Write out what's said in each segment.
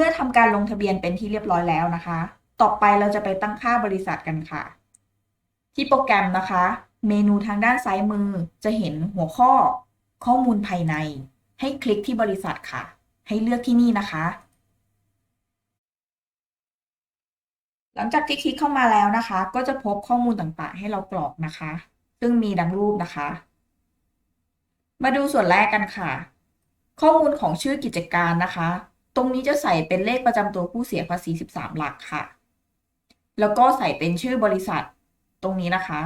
เมื่อทำการลงทะเบียนเป็นที่เรียบร้อยแล้วนะคะ ต่อไปเราจะไปตั้งค่าบริษัทกันค่ะ ที่โปรแกรมนะคะ เมนูทางด้านซ้ายมือจะเห็นหัวข้อ ข้อมูลภายใน ให้คลิกที่บริษัทค่ะ ให้เลือกที่นี่นะคะ หลังจากที่คลิกเข้ามาแล้วนะคะ ก็จะพบข้อมูลต่างๆ ให้เรากรอกนะคะ ซึ่งมีดังรูปนะคะ มาดูส่วนแรกกันค่ะ ข้อมูลของชื่อกิจการนะคะ รงนี้จะใส่เป็นเลขประจำตัวผู้เสียภาษี 13 หลักค่ะ แล้วก็ใส่เป็นชื่อบริษัทตรงนี้นะคะ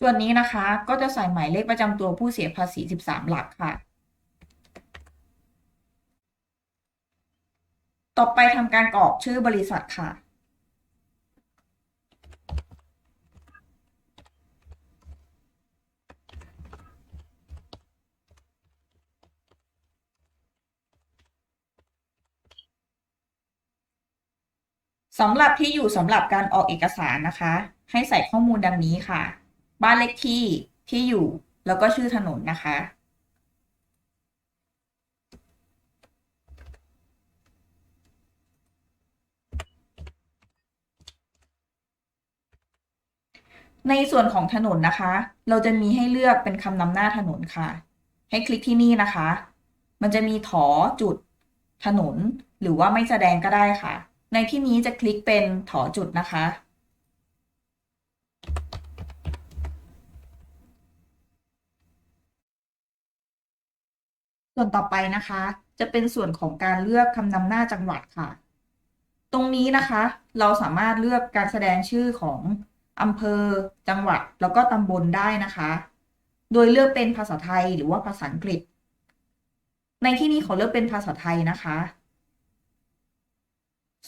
ส่วนนี้นะคะก็จะใส่หมายเลขประจำตัวผู้เสียภาษี 13 หลักค่ะ ต่อไปทำการกรอกชื่อบริษัทค่ะ สำหรับที่อยู่สำหรับการออกเอกสารนะคะ ให้ใส่ข้อมูลดังนี้ค่ะ บ้านเลขที่ที่อยู่แล้วก็ชื่อถนนนะคะ ในส่วนของถนนนะคะ เราจะมีให้เลือกเป็นคำนำหน้าถนนค่ะ ให้คลิกที่นี่นะคะ มันจะมีถอจุดถนนหรือว่าไม่แสดงก็ได้ค่ะ ในที่นี้จะคลิกเป็นถอจุดนะคะ ส่วนต่อไปนะคะ จะเป็นส่วนของการเลือกคำนำหน้าจังหวัดค่ะ ตรงนี้นะคะ เราสามารถเลือกการแสดงชื่อของอำเภอ จังหวัด แล้วก็ตำบลได้นะคะ โดยเลือกเป็นภาษาไทยหรือว่าภาษาอังกฤษ ในที่นี้ขอเลือกเป็นภาษาไทยนะคะ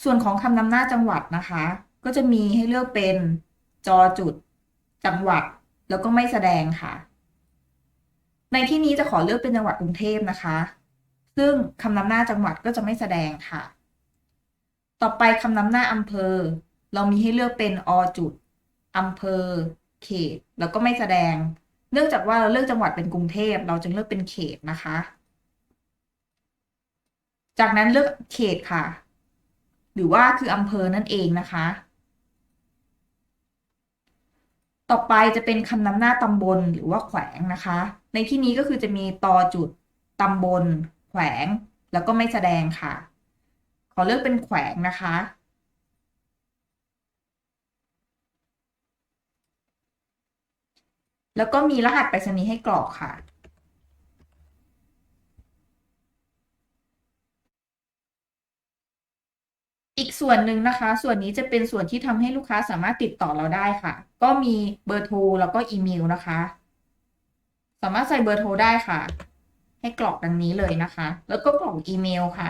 ส่วนของคำนำหน้าจังหวัดนะคะ ก็จะมีให้เลือกเป็นจอจุด จังหวัด แล้วก็ไม่แสดงค่ะ ในที่นี้จะขอเลือกเป็นจังหวัดกรุงเทพนะคะ ซึ่งคำนำหน้าจังหวัดก็จะไม่แสดงค่ะ ต่อไปคำนำหน้าอำเภอ เรามีให้เลือกเป็นอจุดอำเภอ เขต แล้วก็ไม่แสดง เนื่องจากว่าเราเลือกจังหวัดเป็นกรุงเทพ เราจึงเลือกเป็นเขตนะคะ จากนั้นเลือกเขตค่ะ หรือว่าคืออำเภอนั่นเองนะคะ ต่อไปจะเป็นคำนำหน้าตำบลหรือว่าแขวงนะคะ ในที่นี้ก็คือจะมีตอจุดตำบล แขวง แล้วก็ไม่แสดงค่ะ ขอเลือกเป็นแขวงนะคะแล้วก็มีรหัสไปรษณีย์ให้กรอกค่ะ อีกส่วนหนึ่งนะคะ ส่วนนี้จะเป็นส่วนที่ทำให้ลูกค้าสามารถติดต่อเราได้ค่ะ ก็มีเบอร์โทรแล้วก็อีเมลนะคะ สามารถใส่เบอร์โทรได้ค่ะ ให้กรอกดังนี้เลยนะคะ แล้วก็กรอกอีเมลค่ะ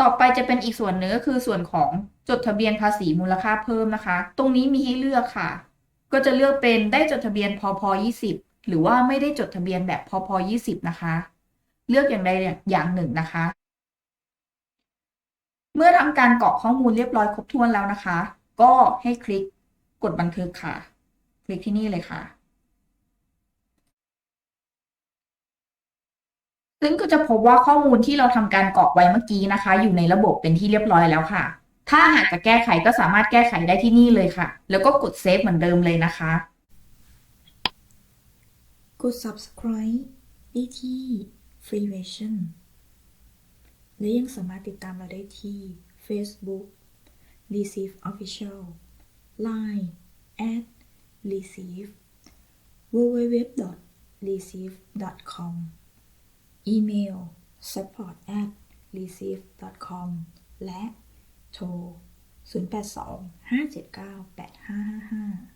ต่อไปจะเป็นอีกส่วนหนึ่งก็คือส่วนของจดทะเบียนภาษีมูลค่าเพิ่มนะคะ ตรงนี้มีให้เลือกค่ะ ก็จะเลือกเป็นได้จดทะเบียนพพ20 หรือว่าไม่ได้จดทะเบียนแบบพพ20 นะคะ เลือกอย่างใดอย่างหนึ่งนะคะ เมื่อทำการกรอกข้อมูลเรียบร้อยครบถ้วนแล้วนะคะ ก็ให้คลิกกดบันทึกค่ะ คลิกที่นี่เลยค่ะซึ่งก็จะพบว่าข้อมูลที่เราทำการกรอกไว้เมื่อกี้นะคะ อยู่ในระบบเป็นที่เรียบร้อยแล้วค่ะ ถ้าหากจะแก้ไขก็สามารถแก้ไขได้ที่นี่เลยค่ะ แล้วก็กดเซฟเหมือนเดิมเลยนะคะ กด subscribe ได้ที่ Free Version และยังสามารถติดตามเราได้ที่ Facebook Receive Official Line at Receive www receive com อีเมล support at receive com และ โทร 082 579 8555